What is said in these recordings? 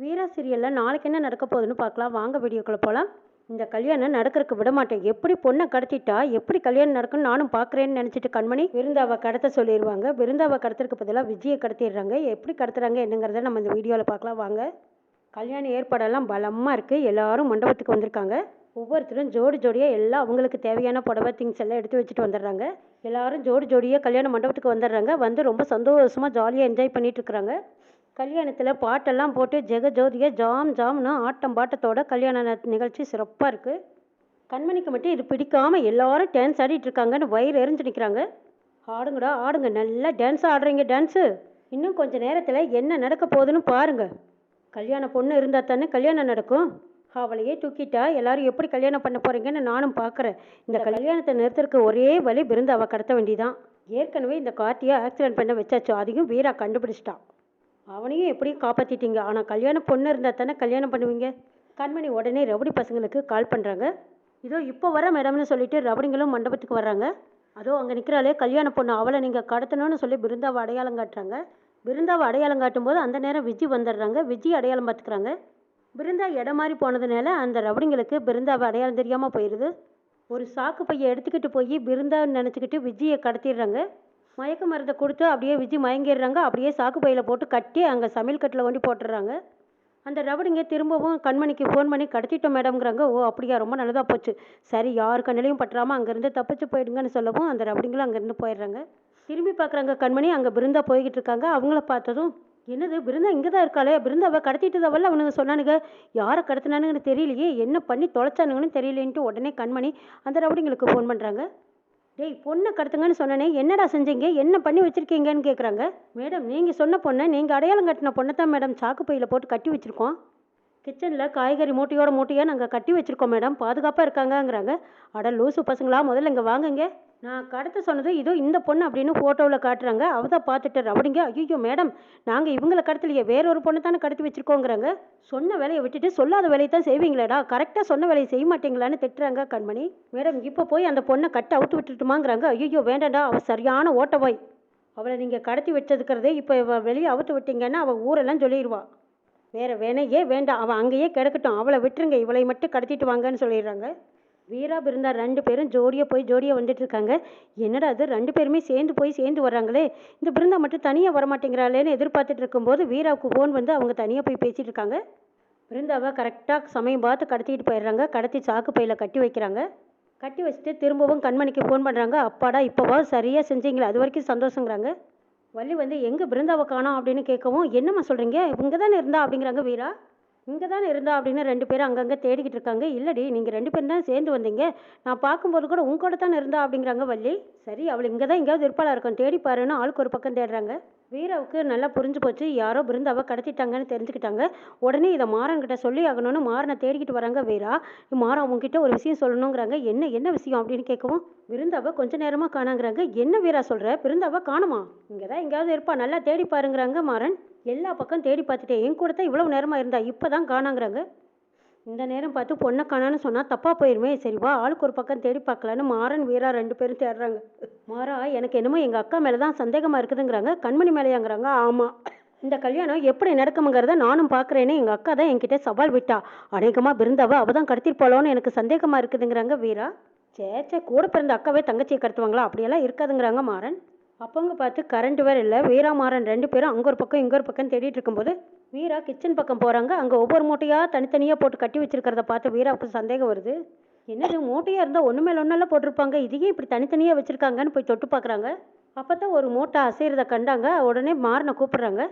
வீரா சீரியலில் நாளைக்கு என்ன நடக்க போகுதுன்னு பார்க்கலாம். வாங்க வீடியோக்குள்ளே போகலாம் இந்த கல்யாணம் நடக்கிறதுக்கு விட மாட்டேன். எப்படி பொண்ணை கடத்திட்டா எப்படி கல்யாணம் நடக்குன்னு நானும் பார்க்குறேன்னு நினச்சிட்டு கண்மணி விருந்தாவை கடத்த சொல்லிடுவாங்க விருந்தாவை கடத்துறதுக்கு பதிலாக விஜயை கடத்திடுறாங்க. எப்படி கடத்துறாங்க என்னங்கிறத நம்ம இந்த வீடியோவில் பார்க்கலாம். வாங்க. கல்யாண ஏற்பாடெல்லாம் பலமாக இருக்குது எல்லாரும் மண்டபத்துக்கு வந்திருக்காங்க. ஒவ்வொருத்தரும் ஜோடி ஜோடியாக எல்லாம் அவங்களுக்கு தேவையான புடவை திங்ஸ் எல்லாம் எடுத்து வச்சுட்டு வந்துடுறாங்க. எல்லாரும் ஜோடி ஜோடியாக கல்யாண மண்டபத்துக்கு வந்துடுறாங்க. வந்து ரொம்ப சந்தோஷமாக ஜாலியாக என்ஜாய் பண்ணிட்டு இருக்கிறாங்க. கல்யாணத்தில் பாட்டெல்லாம் போட்டு ஜெக ஜோதியாக ஜாம் ஜாம்னு ஆட்டம் பாட்டத்தோட கல்யாண நிகழ்ச்சி சிறப்பாக இருக்குது கண்மணிக்கு மட்டும் இது பிடிக்காம எல்லாரும் டான்ஸ் ஆடிட்டு இருக்காங்கன்னு வயிறு எரிஞ்சு நிற்கிறாங்க ஆடுங்கடா ஆடுங்க நல்லா டான்ஸ் ஆடுறீங்க டான்ஸு இன்னும் கொஞ்ச நேரத்தில் என்ன நடக்க போகுதுன்னு பாருங்க. கல்யாண பொண்ணு இருந்தால் தானே கல்யாணம் நடக்கும். அவளையே தூக்கிட்டா எல்லாரும் எப்படி கல்யாணம் பண்ண போறீங்கன்னு நானும் பார்க்குறேன் இந்த கல்யாணத்தை நிறுத்துறதுக்கு ஒரே வழி விருந்து அவ கடத்த வேண்டியதான் ஏற்கனவே இந்த கார்த்தியை ஆக்சிடென்ட் பண்ண வச்சாச்சு. அதையும் வீரா கண்டுபிடிச்சிட்டான். அவனையும் எப்படியும் காப்பாற்றிட்டீங்க ஆனால் கல்யாண பொண்ணு இருந்தால் தானே கல்யாணம் பண்ணுவீங்க? கண்மணி உடனே ரவுடி பசங்களுக்கு கால் பண்ணுறாங்க இதோ இப்போ வர மேடம்னு சொல்லிட்டு ரவுடிங்களும் மண்டபத்துக்கு வர்றாங்க. அதோ அங்கே நிற்கிறாளே கல்யாண பொண்ணு அவளை நீங்கள் கடத்தணும்னு சொல்லி பிருந்தாவை அடையாளம் காட்டுறாங்க. பிருந்தாவை அடையாளம் காட்டும்போது அந்த நேரம் விஜி வந்துடுறாங்க. விஜி அடையாளம் பார்த்துக்கிறாங்க. பிருந்தா இடம் மாறி போனதுனால அந்த ரவுடிங்களுக்கு பிருந்தாவை அடையாளம் தெரியாமல் போயிடுது ஒரு சாக்கு பையை எடுத்துக்கிட்டு போய் பிருந்தான்னு நினச்சிக்கிட்டு விஜயை கடத்திடுறாங்க. மயக்க மருந்தை கொடுத்து அப்படியே விஜி மயங்கிடுறாங்க. அப்படியே சாக்கு பையில் போட்டு கட்டி அங்கே சமையல் கட்டில் கொண்டு போட்டுடுறாங்க அந்த ரவுடிங்க திரும்பவும் கண்மணிக்கு ஃபோன் பண்ணி கடத்திட்டோம் மேடம்ங்கிறாங்க. ஓ அப்படியா? ரொம்ப நல்லதாக போச்சு. சரி யார் கண்ணிலையும் பற்றாமல் அங்கேருந்து தப்பிச்சு போயிடுங்கன்னு சொல்லவும் அந்த ரவுடிங்களும் அங்கேருந்து போயிடுறாங்க. திரும்பி பார்க்குறாங்க கண்மணி. அங்கே பிருந்தா போய்கிட்டு இருக்காங்க. அவங்கள பார்த்ததும் என்னது? பிருந்தா இங்கே தான் இருக்காளே? பிருந்தாவை கடத்திட்டதவல்ல அவனுங்க சொன்னானுங்க? யாரை கடத்தினானுங்கன்னு தெரியலையே? என்ன பண்ணி தொலைச்சானுங்கன்னு தெரியலேன்ட்டு உடனே கண்மணி அந்த ரவுடிங்களுக்கு ஃபோன் பண்ணுறாங்க டேய் பொண்ணை கடத்துங்கன்னு சொன்னனே என்னடா செஞ்சீங்க? என்ன பண்ணி வச்சிருக்கீங்கன்னு கேட்குறாங்க மேடம் நீங்கள் சொன்ன பொண்ணை நீங்கள் அடையாளம் கட்டின பொண்ணை தான் மேடம் சாக்கு பையில் போட்டு கட்டி வச்சுருக்கோம். கிச்சனில் காய்கறி மூட்டையோட மூட்டையாக நாங்கள் கட்டி வச்சுருக்கோம் மேடம். பாதுகாப்பாக இருக்காங்கங்கிறாங்க. அட லூசு பசங்களா முதல்ல இங்கே வாங்குங்க. நான் கடத்த சொன்னது இதோ இந்த பொண்ணு அப்படின்னு ஃபோட்டோவில் காட்டுறாங்க. அவ தான் பார்த்துட்டு ரவடிங்க ஐயோ மேடம் நாங்கள் இவங்களை கடத்தலையே வேறொரு பொண்ணை தானே கடத்தி வச்சுருக்கோங்கிறாங்க. சொன்ன வேலையை விட்டுட்டு சொல்லாத வேலையை தான் செய்வீங்களேடா. கரெக்டாக சொன்ன வேலையை செய்ய மாட்டீங்களான்னு திட்டுறாங்க கண்மணி. மேடம் இப்போ போய் அந்த பொண்ணை கட்ட அவுத்து விட்டுட்டுமாங்கிறாங்க. ஐயோ வேண்டாம்டா அவள் சரியான ஓட்டவாய். அவளை நீங்கள் கடத்தி வச்சதுக்கிறதே இப்போ வெளியே அவுத்து விட்டீங்கன்னா அவள் ஊரெல்லாம் சொல்லிடுவா வேற வேணையே வேண்டாம். அவள் அங்கேயே கிடக்கட்டும். அவளை விட்டுருங்க. இவளை மட்டும் கடத்திட்டு வாங்கன்னு சொல்லிடுறாங்க. வீரா பிருந்தா ரெண்டு பேரும் ஜோடியாக போய் ஜோடியாக வந்துட்டு இருக்காங்க என்னடா அது ரெண்டு பேருமே சேர்ந்து போய் சேர்ந்து வர்றாங்களே. இந்த பிருந்தா மட்டும் தனியாக வரமாட்டேங்கிறாளேன்னு எதிர்பார்த்துட்டு இருக்கும்போது வீராவுக்கு ஃபோன் வந்து அவங்க தனியாக போய் பேசிட்டு இருக்காங்க பிருந்தாவை கரெக்டாக சமயம் பார்த்து கடத்திட்டு போயிடுறாங்க. கடத்தி சாக்கு பையில் கட்டி வைக்கிறாங்க. கட்டி வச்சுட்டு திரும்பவும் கண்மணிக்கு ஃபோன் பண்ணுறாங்க அப்பாடா இப்போவா சரியாக செஞ்சீங்களே. அது வரைக்கும் சந்தோஷங்கிறாங்க. வள்ளி வந்து எங்கே பிருந்தாவை காணோம்? அப்படின்னு கேட்கவும் என்னம்மா சொல்கிறீங்க இங்கே தானே இருந்தா? அப்படிங்கிறாங்க வீரா. இங்கே தானே இருந்தா? அப்படின்னு ரெண்டு பேரும் அங்கங்கே தேடிக்கிட்டு இருக்காங்க. இல்லடி நீங்கள் ரெண்டு பேரும் தான் சேர்ந்து வந்தீங்க. நான் பார்க்கும்போது கூட உங்க கூட தானே இருந்தா? அப்படிங்கிறாங்க வள்ளி. சரி அவள் இங்கே தான் எங்கேயாவது இருப்பாளாக இருக்கும். தேடி பாருன்னு ஆளுக்கு ஒரு பக்கம் தேடுறாங்க. வீராவுக்கு நல்லா புரிஞ்சு போச்சு. யாரோ பிருந்தாவை கடத்திட்டாங்கன்னு தெரிஞ்சுக்கிட்டாங்க. உடனே இதை மாறன்கிட்ட சொல்லி ஆகணும்னு மாறனை தேடிக்கிட்டு வராங்க வீரா. மாறன் உங்ககிட்ட ஒரு விஷயம் சொல்லணுங்கிறாங்க. என்ன என்ன விஷயம் அப்படின்னு கேட்கவும் விருந்தாவை கொஞ்ச நேரமாக காணாங்கிறாங்க. என்ன வீரா சொல்கிற பிருந்தாவை காணுமா? இங்கே தான் எங்கேயாவது இருப்பா. நல்லா தேடி பாருங்கிறாங்க மாறன். எல்லா பக்கம் தேடி பார்த்துட்டேன் என் கூட தான் இவ்வளவு நேரமாக இருந்தா இப்போ தான் காணாங்கிறாங்க. இந்த நேரம் பார்த்து பொண்ணை காணான்னு சொன்னால் தப்பாக போயிருமே. சரி வா ஆளுக்கு ஒரு பக்கம் தேடி பார்க்கலான்னு மாறன் வீரா ரெண்டு பேரும் தேடுறாங்க. மாறா எனக்கு என்னமோ எங்கள் அக்கா மேலே தான் சந்தேகமாக இருக்குதுங்கிறாங்க. கண்மணி மேலேயாங்கிறாங்க. ஆமாம் இந்த கல்யாணம் எப்படி நடக்குங்கிறத நானும் பார்க்குறேன்னு எங்கள் அக்கா தான் என்கிட்ட சவால் விட்டா. அநேகமாக பிருந்தாவை அவள் தான் கடத்திட்டு போகலான்னு எனக்கு சந்தேகமாக இருக்குதுங்கிறாங்க வீரா. சேச்சே கூட பிறந்த அக்காவே தங்கச்சியை கடத்துவாங்களா? அப்படியெல்லாம் இருக்காதுங்கிறாங்க மாறன். அப்பங்க பார்த்து கரண்ட் வேறு இல்லை. வீரா மாறன் ரெண்டு பேரும் அங்கே ஒரு பக்கம் இங்கே ஒரு பக்கம் தேடிட்டு இருக்கும்போது வீரா கிச்சன் பக்கம் போகிறாங்க அங்கே ஒவ்வொரு மூட்டையாக தனித்தனியாக போட்டு கட்டி வச்சிருக்கிறத பார்த்து வீராவுக்கு சந்தேகம் வருது. என்னது மூட்டையாக இருந்தால் ஒன்று மேலே ஒன்றெல்லாம் போட்டிருப்பாங்க. இதையே இப்படி தனித்தனியாக வச்சுருக்காங்கன்னு போய் தொட்டு பார்க்குறாங்க. அப்போ தான் ஒரு மூட்டை அசைகிறத கண்டாங்க. உடனே மாறனை கூப்பிட்றாங்க.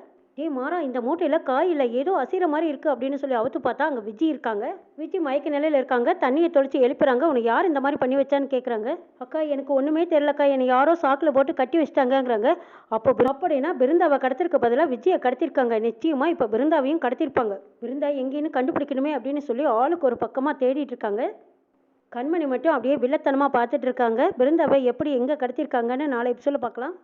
ஏய் மாறா இந்த மூட்டையில் காய் இல்லை. ஏதோ அசைகிற மாதிரி இருக்குது அப்படின்னு சொல்லி அவுத்து பார்த்தா அங்கே விஜி இருக்காங்க. விஜி மயக்க நிலையில் இருக்காங்க. தண்ணியை தொளிச்சு எழுப்புறாங்க. உன்னை யார் இந்த மாதிரி பண்ணி வச்சான்னு கேட்குறாங்க அக்கா எனக்கு ஒன்றுமே தெரிலக்கா என்னை யாரோ சாக்கில் போட்டு கட்டி வச்சிட்டாங்கங்கிறாங்க. அப்போ அப்படின்னா பிருந்தாவை கடத்திருக்க பதிலாக விஜயை கடத்திருக்காங்க. நிச்சயமாக இப்போ பிருந்தாவையும் கடத்திருப்பாங்க. பிருந்தா எங்கேன்னு கண்டுபிடிக்கணுமே அப்படின்னு சொல்லி ஆளுக்கு ஒரு பக்கமாக தேடிட்டு இருக்காங்க. கண்மணி மட்டும் அப்படியே வில்லத்தனமாக பார்த்துட்டு இருக்காங்க. பிருந்தாவை எப்படி எங்கே கடத்திருக்காங்கன்னு நாளை எபிசோட பார்க்கலாம்.